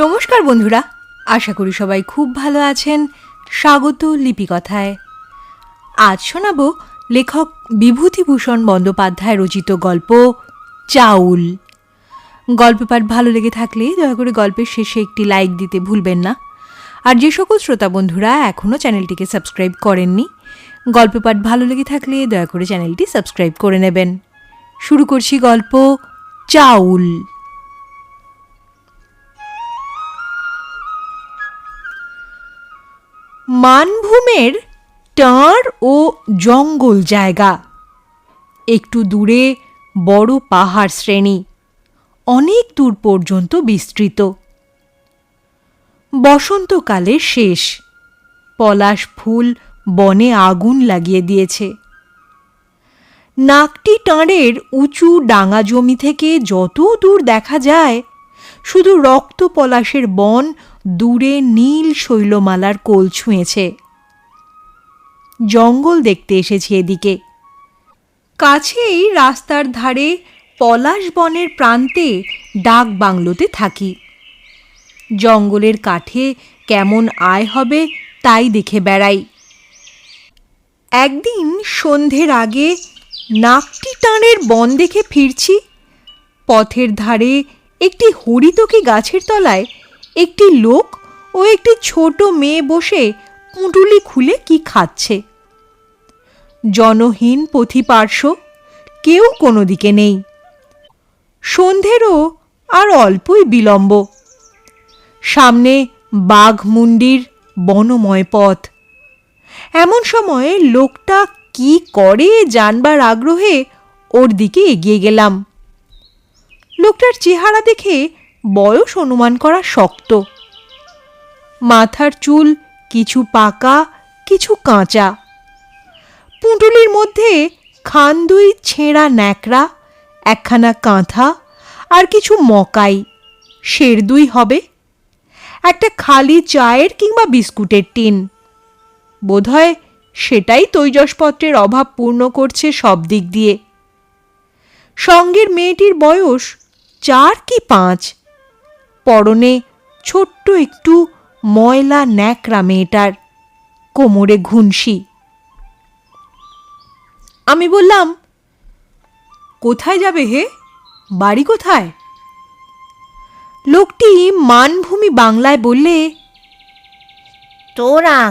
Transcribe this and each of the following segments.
নমস্কার বন্ধুরা, আশা করি সবাই খুব ভালো আছেন। স্বাগত লিপিকথায়। আজ শোনাব লেখক বিভূতিভূষণ বন্দ্যোপাধ্যায় রচিত গল্প চাউল। গল্প পাঠ ভালো লেগে থাকলে দয়া করে গল্পের শেষে একটি লাইক দিতে ভুলবেন না। আর যে সকল শ্রোতা বন্ধুরা এখনও চ্যানেলটিকে সাবস্ক্রাইব করেননি, গল্প পাঠ ভালো লেগে থাকলে দয়া করে চ্যানেলটি সাবস্ক্রাইব করে নেবেন। শুরু করছি গল্প চাউল। মানভূমের টাঁড় ও জঙ্গল জায়গা। একটু দূরে বড় পাহাড় শ্রেণি, অনেক দূর পর্যন্ত বিস্তৃত। বসন্তকালে শেষ, পলাশ ফুল বনে আগুন লাগিয়ে দিয়েছে। নাকটি টাঁড়ের উঁচু ডাঙা জমি থেকে যত দূর দেখা যায়, শুধু রক্ত পলাশের বন দূরে নীল শৈলমালার কোল ছুঁয়েছে। জঙ্গল দেখতে এসেছি এদিকে। কাছেই রাস্তার ধারে পলাশ বনের প্রান্তে ডাক বাংলোতে থাকি। জঙ্গলের কাঠে কেমন আয় হবে তাই দেখে বেড়াই। একদিন সন্ধ্যের আগে নাকটি টানের বন দেখে ফিরছি। পথের ধারে একটি হরিতকি গাছের তলায় একটি লোক ও একটি ছোট মেয়ে বসে পুঁটুলি খুলে কি খাচ্ছে। জনহীন পথিপার্শ্ব, কেউ কোনো দিকে নেই। সন্ধেরও আর অল্পই বিলম্ব। সামনে বাঘমুন্ডির বনময় পথ। এমন সময়ে লোকটা কি করে জানবার আগ্রহে ওর দিকে এগিয়ে গেলাম। লোকটার চেহারা দেখে বয়স অনুমান করা শক্ত। মাথার চুল কিছু পাকা, কিছু কাঁচা। পুঁটুলির মধ্যে খান দুই ছেঁড়া ন্যাকড়া, একখানা কাঁথা আর কিছু মকাই। শের দুই হবে। একটা খালি চায়ের কিংবা বিস্কুটের টিন। বোধহয় সেটাই তৈজসপত্রের অভাব পূর্ণ করছে সব দিক দিয়ে। সঙ্গের মেয়েটির বয়স চার কি পাঁচ? পরনে ছোট্ট একটু ময়লা ন্যাকড়া মেয়েটার কোমরে ঘুনসি। আমি বললাম, কোথায় যাবে হে? বাড়ি কোথায়? লোকটি মানভূমি বাংলায় বললে, তোরাং,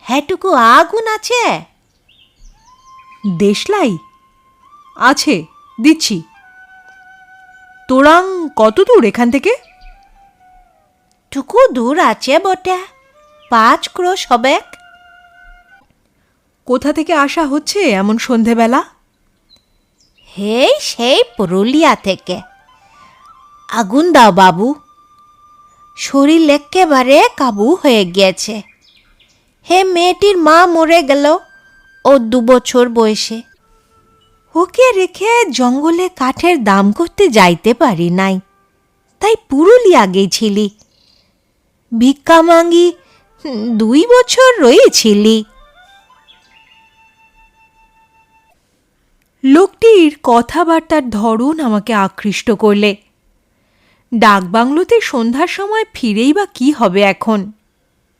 হ্যাটুকু আগুন আছে? দেশলাই, আছে, দিচ্ছি। তোরাং কত দূর এখান থেকে? টুকু দূর আছে বটে। পাঁচ ক্রোশ হবে। কোথা থেকে আসা হচ্ছে এমন সন্ধেবেলা? হে সেই পুরুলিয়া থেকে। আগুন দাও বাবু। শরীর একেবারে কাবু হয়ে গিয়েছে। হে মেয়েটির মা মরে গেল ও দু বছর বয়সে। ওকে রেখে জঙ্গলে কাঠের দাম করতে যাইতে পারি নাই। তাই পুরুলিয়া গেছিলি। ভিক্ষা মাঙ্গি দুই বছর রয়েছিলি। লোকটির কথাবার্তার ধরন আমাকে আকৃষ্ট করলে। ডাকবাংলোতে সন্ধ্যার সময় ফিরেই বা কি হবে এখন?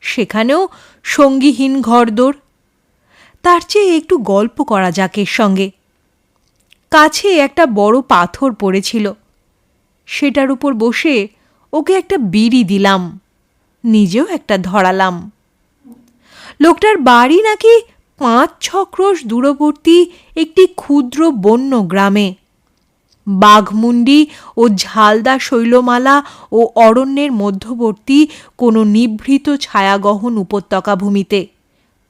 সেখানেও সঙ্গীহীন ঘরদোর। তার চেয়ে একটু গল্প করা যাক এর সঙ্গে। কাছে একটা বড় পাথর পড়েছিল। সেটার উপর বসে ওকে একটা বিড়ি দিলাম, নিজেও একটা ধরালাম। লোকটার বাড়ি নাকি পাঁচ ছক্রোশ দূরবর্তী একটি ক্ষুদ্র বন্য গ্রামে। বাঘমুন্ডি ও ঝালদা শৈলমালা ও অরণ্যের মধ্যবর্তী কোনো নিভৃত ছায়াগহন উপত্যকা ভূমিতে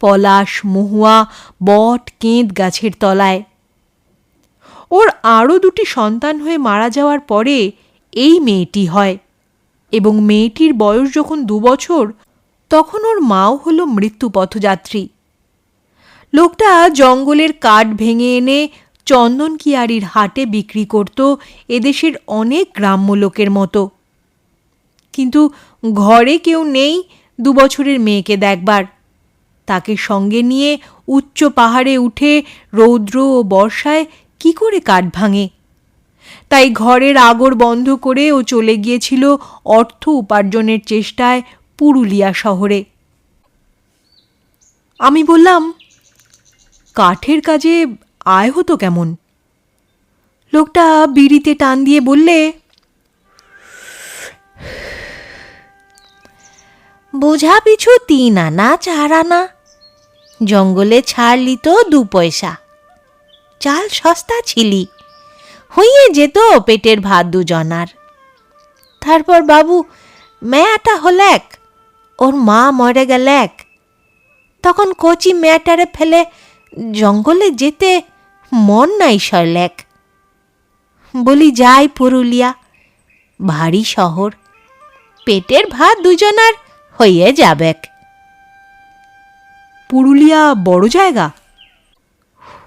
পলাশ, মহুয়া, বট, কেঁদ গাছের তলায়। ওর আরও দুটি সন্তান হয়ে মারা যাওয়ার পরে এই মেয়েটি হয়। এবং মেয়েটির বয়স যখন দু বছর, তখন ওর মাও হলো মৃত্যুপথযাত্রী লোকটা জঙ্গলের কাঠ ভেঙে এনে চন্দনকিয়ারির হাটে বিক্রি করত এদেশের অনেক গ্রাম্য লোকের মতো। কিন্তু ঘরে কেউ নেই দু বছরের মেয়েকে দেখবার। তাকে সঙ্গে নিয়ে উচ্চ পাহাড়ে উঠে রৌদ্র ও বর্ষায় কি করে কাঠ ভাঙে? তাই ঘরের আগর বন্ধ করে ও চলে গিয়েছিল অর্থ উপার্জনের চেষ্টায় পুরুলিয়া শহরে। আমি বললাম, কাঠের কাজে আয় হতো কেমন? লোকটা বিড়িতে টান দিয়ে বললে, বোঝা পিছু তিন আনা, চার আনা। জঙ্গলে ছাড়লি তো দু পয়সা। চাল সস্তা ছিলি। হইয়ে যেত পেটের ভাত দুজনার। তারপর বাবু, মেয়াটা হলেক, ওর মা মরে গেলেক। তখন কচি মেয়াটারে ফেলে জঙ্গলে যেতে মন নাই সরলেক। বলি, যাই পুরুলিয়া, ভারী শহর, পেটের ভাত দুজনার হইয়ে যাবেক। পুরুলিয়া বড় জায়গা?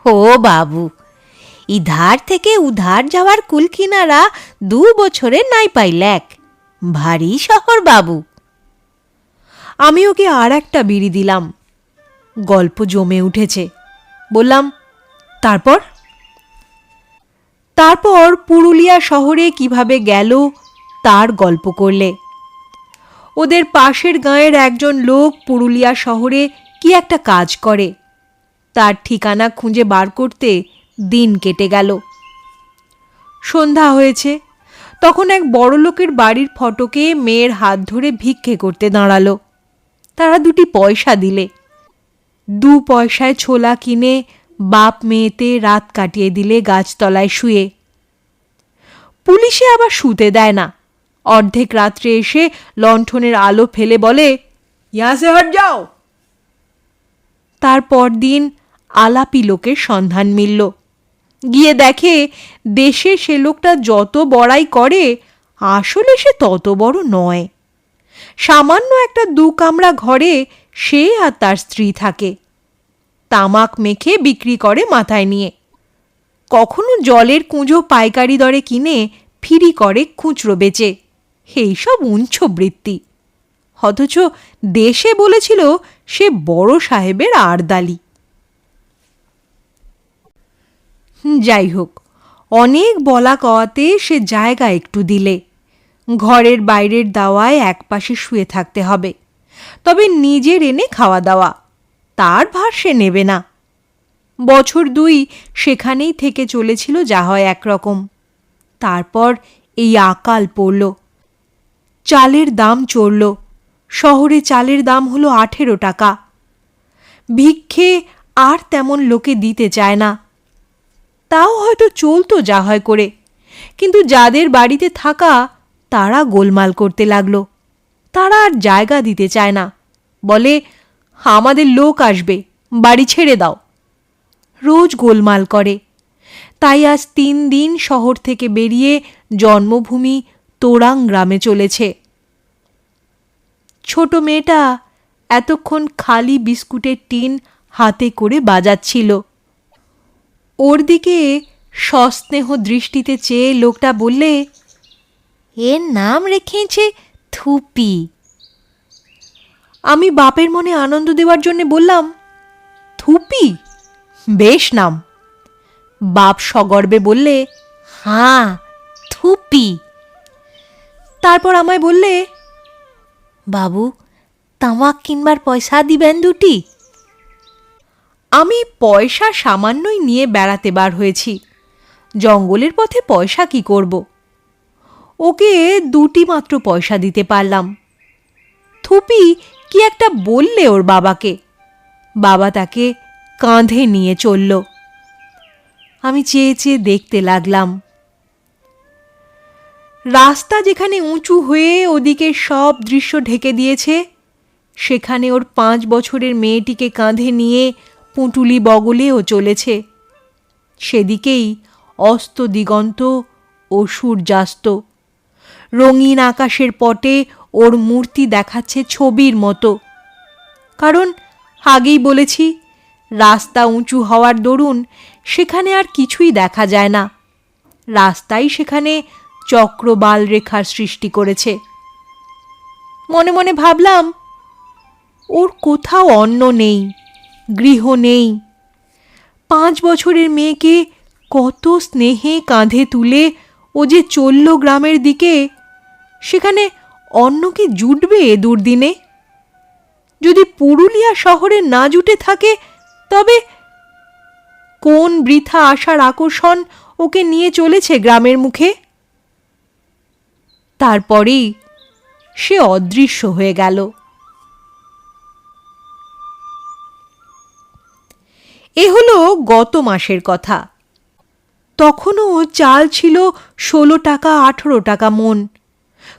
ও বাবু, ইধার থেকে উধার যাওয়ার কুলকিনারা দু বছরে নাই পাইলেক ভারী শহর বাবু। আমি ওকে আর একটা বিড়ি দিলাম। গল্প জমে উঠেছে। বললাম, তারপর? তারপর পুরুলিয়া শহরে কীভাবে গেল, তার গল্প করলে। ওদের পাশের গাঁয়ের একজন লোক পুরুলিয়া শহরে কি একটা কাজ করে। তার ঠিকানা খুঁজে বার করতে দিন কেটে গেল। সন্ধ্যা হয়েছে। তখন এক বড় লোকের বাড়ির ফটকে মেয়ের হাত ধরে ভিক্ষে করতে দাঁড়াল। তারা দুটি পয়সা দিলে। দু পয়সায় ছোলা কিনে বাপ মেয়েতে রাত কাটিয়ে দিলে গাছতলায় শুয়ে। পুলিশে আবার শুতে দেয় না। অর্ধেক রাত্রে এসে লণ্ঠনের আলো ফেলে বলে ইয়া সে হট যাও। তারপর দিন আলাপি লোকের সন্ধান মিলল। গিয়ে দেখে দেশে সে লোকটা যত বড়াই করে, আসলে সে তত বড় নয়। সামান্য একটা দু কামরা ঘরে সে আর তার স্ত্রী থাকে। তামাক মেখে বিক্রি করে মাথায় নিয়ে। কখনো জলের কুঁজো পাইকারি দরে কিনে ফিরি করে খুচরো বেচে। এইসব উঞ্চ বৃত্তি। অথচ দেশে বলেছিল সে বড় সাহেবের আরদালি। যাই হোক অনেক বলা কওয়াতে সে জায়গা একটু দিলে। ঘরের বাইরের দাওয়ায় একপাশে শুয়ে থাকতে হবে। তবে নিজের এনে খাওয়া দাওয়া, তার ভার সে নেবে না। বছর দুই সেখানেই থেকে চলেছিল যা হয় একরকম। তারপর এই আকাল পড়ল, চালের দাম চড়ল শহরে চালের দাম হলো আঠেরো টাকা। ভিক্ষে আর তেমন লোকে দিতে চায় না। তাও হয়তো চলতো যা হয় করে, কিন্তু যাদের বাড়িতে থাকা তারা গোলমাল করতে লাগল। তারা আর জায়গা দিতে চায় না। বলে, আমাদের লোক আসবে, বাড়ি ছেড়ে দাও। রোজ গোলমাল করে। তাই আজ তিন দিন শহর থেকে বেরিয়ে জন্মভূমি তোরাং গ্রামে চলেছে। ছোট মেয়েটা এতক্ষণ খালি বিস্কুটের টিন হাতে করে বাজাচ্ছিল। ওর দিকে সস্নেহ দৃষ্টিতে চেয়ে লোকটা বললে, এর নাম রেখেছে থুপি। আমি বাপের মনে আনন্দ দেওয়ার জন্য বললাম, থুপি? বেশ নাম। বাপ সগর্বে বললে হ্যাঁ থুপি। তারপর আমায় বললে বাবু, তামাক কিনবার পয়সা দিবেন দুটি? আমি পয়সা সামান্যই নিয়ে বেড়াতে বার হয়েছি। জঙ্গলের পথে পয়সা কি করব? ওকে দুটি মাত্র পয়সা দিতে পারলাম। থুপি, কি একটা বললে ওর বাবাকে? বাবা তাকে কাঁধে নিয়ে চলল। আমি চেয়ে চেয়ে দেখতে লাগলাম। রাস্তা যেখানে উঁচু হয়ে ওদিকে সব দৃশ্য ঢেকে দিয়েছে, সেখানে ওর পাঁচ বছরের মেয়েটিকে কাঁধে নিয়ে পুঁটুলি বগলে ও চলেছে। সেদিকেই অস্ত দিগন্ত ও সূর্যাস্ত। রঙিন আকাশের পটে ওর মূর্তি দেখাচ্ছে ছবির মতো। কারণ আগেই বলেছি, রাস্তা উঁচু হওয়ার দরুন সেখানে আর কিছুই দেখা যায় না। রাস্তাই সেখানে চক্রবাল রেখার সৃষ্টি করেছে। মনে মনে ভাবলাম, ওর কোথাও অন্ন নেই, গৃহ নেই। পাঁচ বছরের মেয়েকে কত স্নেহে কাঁধে তুলে ও যে চলল গ্রামের দিকে, সেখানে অন্য কি জুটবে এ দুর্দিনে? যদি পুরুলিয়া শহরে না জুটে থাকে, তবে কোন বৃথা আশার আকর্ষণ ওকে নিয়ে চলেছে গ্রামের মুখে? তারপরেই সে অদৃশ্য হয়ে গেল। এ হলো গত মাসের কথা। তখনও চাল ছিল ষোলো টাকা, আঠেরো টাকা মন।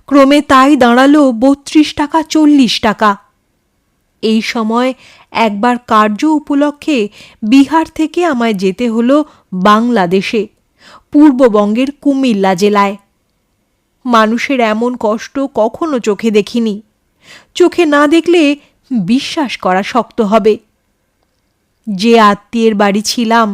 ক্রমে তাই দাঁড়াল বত্রিশ টাকা, চল্লিশ টাকা। এই সময় একবার কার্য উপলক্ষে বিহার থেকে আমায় যেতে হলো বাংলাদেশে, পূর্ববঙ্গের কুমিল্লা জেলায়। মানুষের এমন কষ্ট কখনো চোখে দেখিনি। চোখে না দেখলে বিশ্বাস করা শক্ত হবে। যে আত্মীয়ের বাড়ি ছিলাম,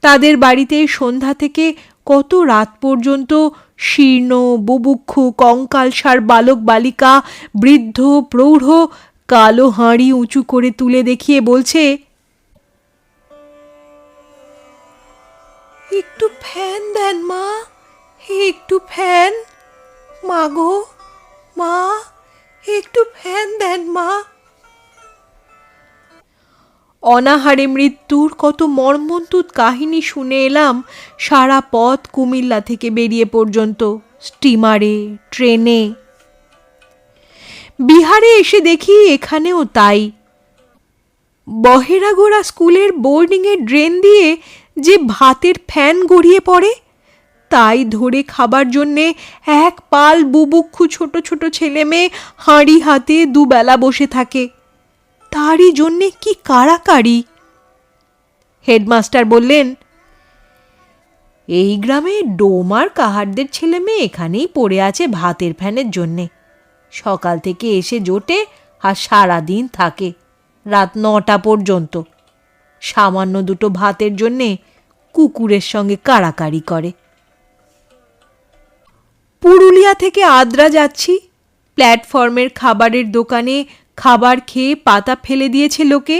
তাদের বাড়িতে সন্ধ্যা থেকে কত রাত পর্যন্ত শীর্ণ বুবুক্ষু কঙ্কালসার বালক বালিকা, বৃদ্ধ, প্রৌঢ়, কালো হাঁড়ি উঁচু করে তুলে দেখিয়ে বলছে, একটু ফ্যান দেন মা, একটু ফ্যান। মা গো, মা, একটু ফ্যান দেন মা। অনাহারে মৃত্যুর কত মর্মন্তুদ কাহিনী শুনে এলাম সারা পথ কুমিল্লা থেকে বেরিয়ে পর্যন্ত, স্টিমারে, ট্রেনে। বিহারে এসে দেখি এখানেও তাই। বহেরাগোড়া স্কুলের বোর্ডিংয়ের ড্রেন দিয়ে যে ভাতের ফ্যান গড়িয়ে পড়ে তাই ধরে খাবার জন্যে এক পাল বুবুক্ষু ছোট ছোট ছেলে মেয়ে হাঁড়ি হাতে দুবেলা বসে থাকে। তারই জন্যে কি কাড়াকাড়ি? হেডমাস্টার বললেন, এই গ্রামে ডোমার কাহারদের ছেলে মেয়ে এখানেই পড়ে আছে ভাতের ফ্যানের জন্যে। সকাল থেকে এসে জোটে আর সারাদিন থাকে, রাত নটা পর্যন্ত। সামান্য দুটো ভাতের জন্যে কুকুরের সঙ্গে কাড়াকাড়ি করে। পুরুলিয়া থেকে আদ্রা যাচ্ছি। প্ল্যাটফর্মের খাবারের দোকানে খাবার খেয়ে পাতা ফেলে দিয়েছে লোকে।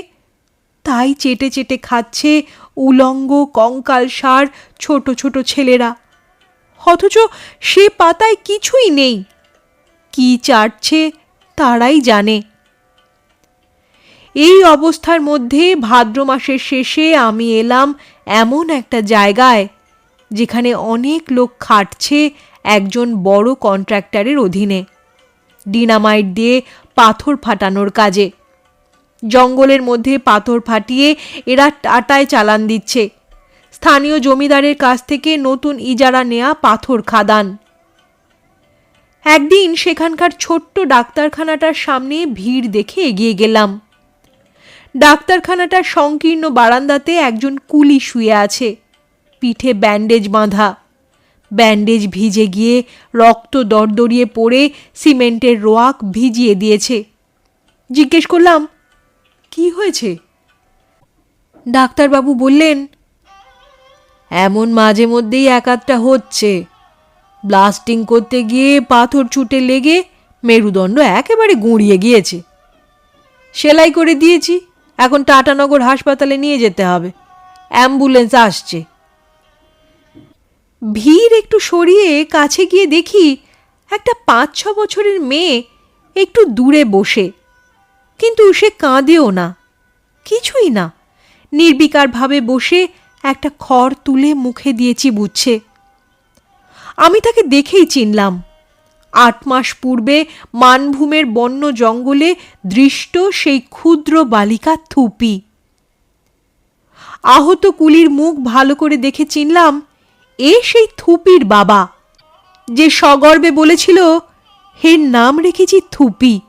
তাই চেটে চেটে খাচ্ছে উলঙ্গ কঙ্কাল সার ছোট ছোট ছেলেরা। অথচ সে পাতায় কিছুই নেই। কি চাটছে তারাই জানে। এই অবস্থার মধ্যে ভাদ্র মাসের শেষে আমি এলাম এমন একটা জায়গায়, যেখানে অনেক লোক খাটছে একজন বড় কন্ট্রাক্টরের অধীনে। ডিনামাইট দিয়ে পাথর ফাটানোর কাজে। জঙ্গলের মধ্যে পাথর ফাটিয়ে এরা টাটায় চালান দিচ্ছে। স্থানীয় জমিদারের কাছ থেকে নতুন ইজারা নেয়া পাথর খাদান। একদিন সেখানকার ছোট্ট ডাক্তারখানাটার সামনে ভিড় দেখে এগিয়ে গেলাম। ডাক্তারখানাটার সংকীর্ণ বারান্দাতে একজন কুলি শুয়ে আছে। পিঠে ব্যান্ডেজ বাঁধা। ব্যান্ডেজ ভিজে গিয়ে রক্ত দরদরিয়ে পড়ে সিমেন্টের রোয়াক ভিজিয়ে দিয়েছে। জিজ্ঞেস করলাম, কি হয়েছে? ডাক্তারবাবু বললেন, এমন মাঝে মধ্যেই একাধটা হচ্ছে। ব্লাস্টিং করতে গিয়ে পাথর ছুটে লেগে মেরুদণ্ড একেবারে গুঁড়িয়ে গিয়েছে। সেলাই করে দিয়েছি, এখন টাটানগর হাসপাতালে নিয়ে যেতে হবে। অ্যাম্বুলেন্স আসছে। ভিড় একটু সরিয়ে কাছে গিয়ে দেখি একটা পাঁচ ছ বছরের মেয়ে একটু দূরে বসে। কিন্তু সে কাঁদেও না, কিছুই না। নির্বিকারভাবে বসে একটা খড় তুলে মুখে দিয়েছি বুঝছে। আমি তাকে দেখেই চিনলাম। আট মাস পূর্বে মানভূমের বন্য জঙ্গলে দৃষ্ট সেই ক্ষুদ্র বালিকা থুপি। আহত কুলির মুখ ভালো করে দেখে চিনলাম এ সেই থুপির বাবা, যে সগর্বে বলেছিল হের নাম রেখেছি থুপি।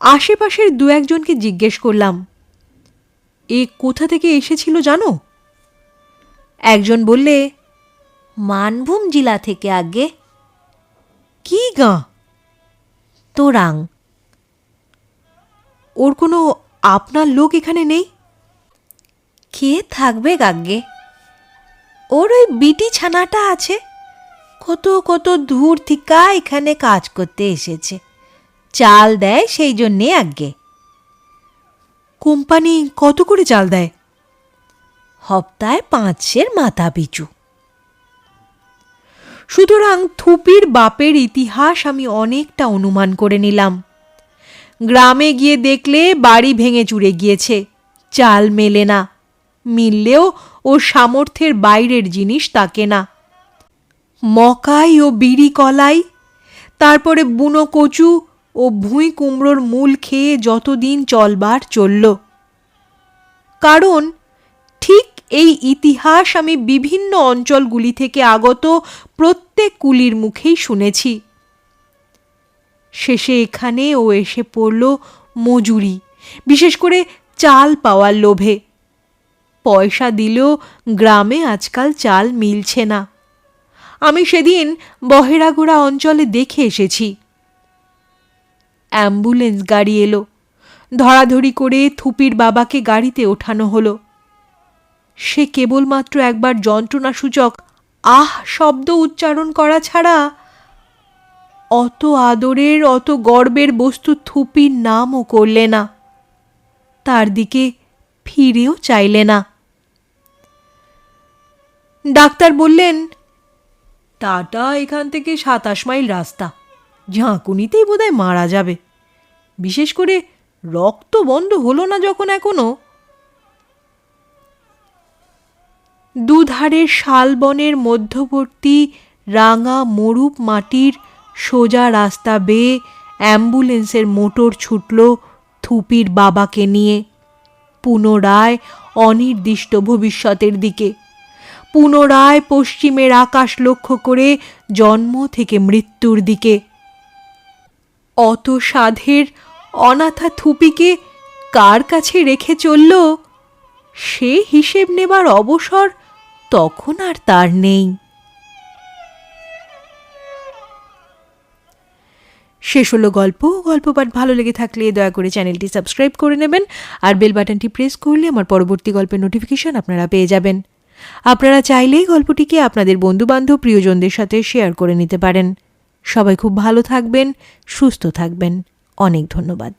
আশেপাশের দু একজনকে জিজ্ঞেস করলাম, এ কোথা থেকে এসেছিল জানো? একজন বললে, মানভূম জেলা থেকে আগে। কি গাঁ? তোরাং। ওর কোনো আপনার লোক এখানে নেই? কে থাকবে গাগ্গে ওর ওই বিটি ছানাটা আছে। কত কত দূর থিকা এখানে কাজ করতে এসেছে। চাল দেয় সেই জন্যে আগে। কোম্পানি কত করে চাল দেয়? হপ্তায় পাঁচশের মাথা পিছু। সুতরাং থুপির বাপের ইতিহাস আমি অনেকটা অনুমান করে নিলাম। গ্রামে গিয়ে দেখলে বাড়ি ভেঙে চুরে গিয়েছে। চাল মেলে না। মিললেও ও সামর্থ্যের বাইরের জিনিস তাকে না। মকাই ও বিড়ি কলাই, তারপরে বুনো কচু ও ভুঁই কুমড়োর মূল খেয়ে যতদিন চলবার চলল। কারণ ঠিক এই ইতিহাস আমি বিভিন্ন অঞ্চলগুলি থেকে আগত প্রত্যেক কুলির মুখেই শুনেছি। শেষে এখানে ও এসে পড়ল মজুরি, বিশেষ করে চাল পাওয়ার লোভে। পয়সা দিলেও গ্রামে আজকাল চাল মিলছে না। আমি সেদিন বহেরাগোড়া অঞ্চলে দেখে এসেছি। অ্যাম্বুলেন্স গাড়ি এলো। ধরাধরি করে থুপির বাবাকে গাড়িতে ওঠানো হলো। সে কেবলমাত্র একবার যন্ত্রণাসূচক আহ শব্দ উচ্চারণ করা ছাড়া অত আদরের, অত গর্বের বস্তু থুপির নামও করলে না। তার দিকে ফিরেও চাইলে না। ডাক্তার বললেন, টাটা, এখান থেকে সাতাশ মাইল রাস্তা। ঝাঁকুনিতেই বোধহয় মারা যাবে। বিশেষ করে রক্ত বন্ধ হলো না যখন এখনও। দুধারের শালবনের মধ্যবর্তী রাঙা মরুপ মাটির সোজা রাস্তা বেয়ে অ্যাম্বুলেন্সের মোটর ছুটল থুপির বাবাকে নিয়ে, পুনরায় অনির্দিষ্ট ভবিষ্যতের দিকে। পুনরায় পশ্চিমের আকাশ লক্ষ্য করে জন্ম থেকে মৃত্যুর দিকে। অত সাধের অনাথা থুপিকে কার কাছে রেখে চলল? সে হিসেব নেবার অবসর তখন আর তার নেই। শেষ হলো গল্প। গল্প পাঠ ভালো লেগে থাকলে দয়া করে চ্যানেলটি সাবস্ক্রাইব করে নেবেন আর বেল বাটনটি প্রেস করলে আমার পরবর্তী গল্পের নোটিফিকেশন আপনারা পেয়ে যাবেন। আপনারা চাইলেই গল্পটিকে আপনাদের বন্ধুবান্ধব প্রিয়জনদের সাথে শেয়ার করে নিতে পারেন। সবাই খুব ভালো থাকবেন, সুস্থ থাকবেন। অনেক ধন্যবাদ।